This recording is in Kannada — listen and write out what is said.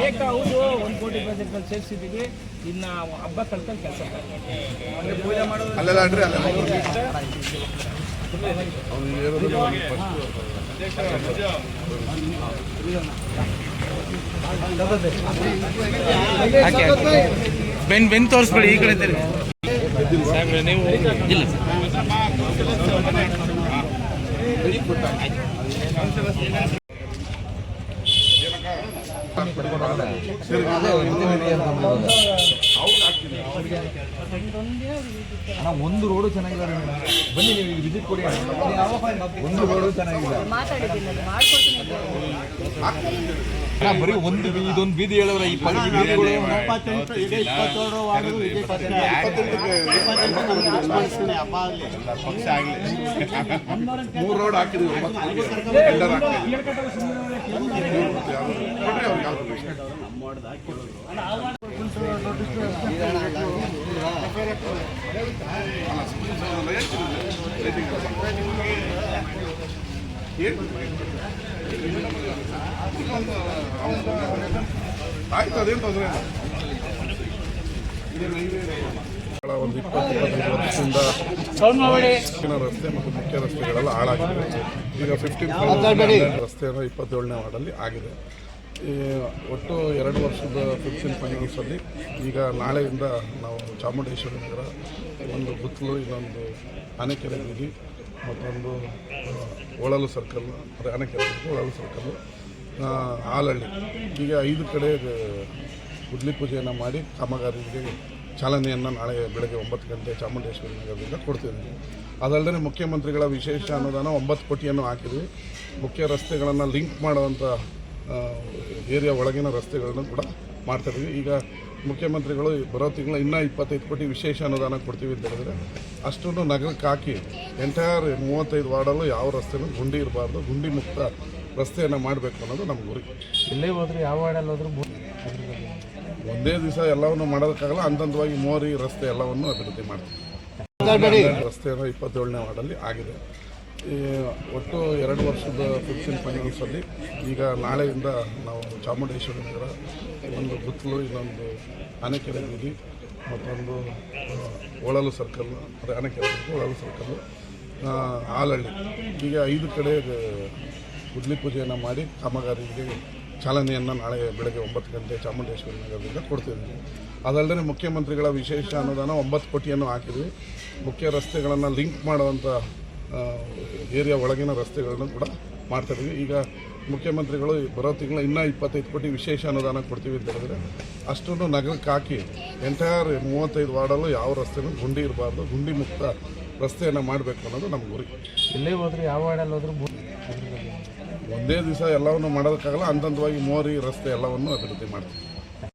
ಏಕ ಹೌದು ಒಂದು ಕೋಟಿ ಬಜೆಟ್ನಲ್ಲಿ ಸೇರಿಸಿದ್ದೀವಿ ಇನ್ನು ಹಬ್ಬ ಕಳ್ಕೊಂಡು ಕೆಲಸ ಬೆನ್ ಬೆನ್ ತೋರಿಸ್ಬೇಡಿ ಈ ಕಡೆ ನೀವು ಇಲ್ಲ. ಸರ್ வெளிப்பட்டாங்க ನೀವು ಇಲ್ಲ ಅಣ್ಣ ಒಂದು ರೋಡು ಚೆನ್ನಾಗಿಲ್ಲ ರೀ. ಮೇಡಮ್. ಬನ್ನಿ ನೀವು ವಿಸಿಟ್ ಕೊಡಿ. ಅಣ್ಣ. ಒಂದು ರೋಡು ಚೆನ್ನಾಗಿಲ್ಲ. ಮಾತಾಡಿದ್ದೀನಿ ಅದು ಮಾಡ್ಕೊಡ್ತೀನಿ ಅಣ್ಣ ಬರೀ ಒಂದು ಬೀ- ಇದೊಂದು ಬೀದಿ ಹೇಳಿದ್ರೆ ಈ ಪಕ್ಕ ಈ ಬೀದಿಗಳು ಪಕ್ಷ ಆಗಲಿ ಮೂರು ರೋಡ್ ಹಾಕಿದ್ವಿ. ಒಂಬತ್ತು ಕೋಟಿ ಆಯ್ತು ಅದೇನು ತೊಂದರೆ ಒಂದು ಇಪ್ಪತ್ತು ಇಪ್ಪತ್ತೈದು ವರ್ಷದಿಂದ ಹೆಚ್ಚಿನ ರಸ್ತೆ ಮತ್ತು ಮುಖ್ಯ ರಸ್ತೆಗಳೆಲ್ಲ ಹಾಳಾಗಿದೆ. ಈಗ ಫಿಫ್ಟೀನ್ ರಸ್ತೆಯನ್ನು ಇಪ್ಪತ್ತೇಳನೇ ವಾರ್ಡಲ್ಲಿ ಆಗಿದೆ. ಒಟ್ಟು ಎರಡು ವರ್ಷದ ಫಿಫ್ಟೀನ್ ಫೈನಾನ್ಸಲ್ಲಿ ಈಗ ನಾಳೆಯಿಂದ ನಾವು ಚಾಮುಂಡೇಶ್ವರಿ ನಗರ ಒಂದು ಗುತ್ತಲು ಇನ್ನೊಂದು ಆನೆಕೆರೆ ಬೀದಿ ಮತ್ತೊಂದು ಒಳಲು ಸರ್ಕಲ್ ಅದೇ ಆನೆಕೆರೆ ಒಳಲು ಸರ್ಕಲ್ಲು ಆ, ಆಲಹಳ್ಳಿ ಹೀಗೆ ಐದು ಕಡೆ ಗುದ್ಲಿ ಪೂಜೆಯನ್ನು ಮಾಡಿ ಕಾಮಗಾರಿಗೆ ಚಾಲನೆಯನ್ನು ನಾಳೆ ಬೆಳಗ್ಗೆ ಒಂಬತ್ತು ಗಂಟೆ ಚಾಮುಂಡೇಶ್ವರಿ ನಗರದಿಂದ ಕೊಡ್ತಿದ್ದೀವಿ ಅದಲ್ಲದೆ ಮುಖ್ಯಮಂತ್ರಿಗಳ ವಿಶೇಷ ಅನುದಾನ ಒಂಬತ್ತು ಕೋಟಿಯನ್ನು ಹಾಕಿದ್ವಿ. ಮುಖ್ಯ ರಸ್ತೆಗಳನ್ನು ಲಿಂಕ್ ಮಾಡುವಂಥ ಏರಿಯಾ ಒಳಗಿನ ರಸ್ತೆಗಳನ್ನು ಕೂಡ ಮಾಡ್ತಾಯಿದ್ದೀವಿ ಈಗ ಮುಖ್ಯಮಂತ್ರಿಗಳು ಬರೋ ತಿಂಗಳ ಇನ್ನೂ ಇಪ್ಪತ್ತೈದು ಕೋಟಿ ವಿಶೇಷ ಅನುದಾನ ಕೊಡ್ತೀವಿ ಅಂತ ಹೇಳಿದ್ರೆ ಅಷ್ಟನ್ನು ನಗರಕ್ಕೆ ಹಾಕಿ ಎಂಟೈರ್ ಮೂವತ್ತೈದು ವಾರ್ಡಲ್ಲೂ ಯಾವ ರಸ್ತೆನೂ ಗುಂಡಿ ಇರಬಾರ್ದು ಗುಂಡಿ ಮುಕ್ತ ರಸ್ತೆಯನ್ನು ಮಾಡಬೇಕು ಅನ್ನೋದು ನಮ್ಮ ಗುರಿ. ಎಲ್ಲೇ ಹೋದ್ರೆ ಯಾವ ವಾರ್ಡಲ್ಲಿ ಹೋದ್ರು ಒಂದೇ ದಿವಸ ಎಲ್ಲವನ್ನು ಮಾಡೋದಕ್ಕಾಗಲ್ಲ ಹಂತವಾಗಿ ಮೋರಿ ರಸ್ತೆ ಎಲ್ಲವನ್ನು ಅಭಿವೃದ್ಧಿ ಮಾಡ್ತೀವಿ. ರಸ್ತೆಯನ್ನು ಇಪ್ಪತ್ತೇಳನೇ ವಾರ್ಡಲ್ಲಿ ಆಗಿದೆ. ಒಟ್ಟು ಎರಡು ವರ್ಷದ ಫಿಫ್ಟೀನ್ ಫೈನಾನ್ಸಲ್ಲಿ ಈಗ ನಾಳೆಯಿಂದ ನಾವು ಚಾಮುಂಡೇಶ್ವರಿ ನಗರ ಒಂದು ಗುತ್ತಲು ಇನ್ನೊಂದು ಆನೆಕೆರೆ ಬೀದಿ ಮತ್ತೊಂದು ಒಳಲು ಸರ್ಕಲ್ ಅದೇ ಆನೆಕೆರೆ ಒಳಲು ಸರ್ಕಲ್ಲು ಆ, ಆಲಹಳ್ಳಿ ಹೀಗೆ ಐದು ಕಡೆ ಗುದ್ಲಿ ಪೂಜೆಯನ್ನು ಮಾಡಿ ಕಾಮಗಾರಿಗೆ ಚಾಲನೆಯನ್ನು ನಾಳೆ ಬೆಳಗ್ಗೆ ಒಂಬತ್ತು ಗಂಟೆ ಚಾಮುಂಡೇಶ್ವರಿ ನಗರದಿಂದ ಕೊಡ್ತಿದ್ದೀವಿ ಅದಲ್ಲದೆ ಮುಖ್ಯಮಂತ್ರಿಗಳ ವಿಶೇಷ ಅನುದಾನ ಒಂಬತ್ತು ಕೋಟಿಯನ್ನು ಹಾಕಿದ್ವಿ. ಮುಖ್ಯ ರಸ್ತೆಗಳನ್ನು ಲಿಂಕ್ ಮಾಡುವಂಥ ಏರಿಯಾ ಒಳಗಿನ ರಸ್ತೆಗಳನ್ನು ಕೂಡ ಮಾಡ್ತಾಯಿದ್ದೀವಿ ಈಗ ಮುಖ್ಯಮಂತ್ರಿಗಳು ಬರೋ ತಿಂಗಳ ಇನ್ನೂ ಇಪ್ಪತ್ತೈದು ಕೋಟಿ ವಿಶೇಷ ಅನುದಾನ ಕೊಡ್ತೀವಿ ಅಂತ ಹೇಳಿದ್ರೆ ಅಷ್ಟನ್ನು ನಗರಕ್ಕೆ ಹಾಕಿ ಎಂಟೈರ್ ಮೂವತ್ತೈದು ವಾರ್ಡಲ್ಲೂ ಯಾವ ರಸ್ತೆನೂ ಗುಂಡಿ ಇರಬಾರ್ದು ಗುಂಡಿ ಮುಕ್ತ ರಸ್ತೆಯನ್ನು ಮಾಡಬೇಕು ಅನ್ನೋದು ನಮ್ಮ ಗುರಿ ಎಲ್ಲೇ ಹೋದ್ರೆ? ಯಾವ ವಾರ್ಡಲ್ಲಿ ಹೋದ್ರು? ಒಂದೇ ದಿವಸ ಎಲ್ಲವನ್ನು ಮಾಡೋದಕ್ಕಾಗಲ್ಲ ಹಂತವಾಗಿ ಮೋರಿ ರಸ್ತೆ ಎಲ್ಲವನ್ನು ಅಭಿವೃದ್ಧಿ ಮಾಡ್ತೀವಿ.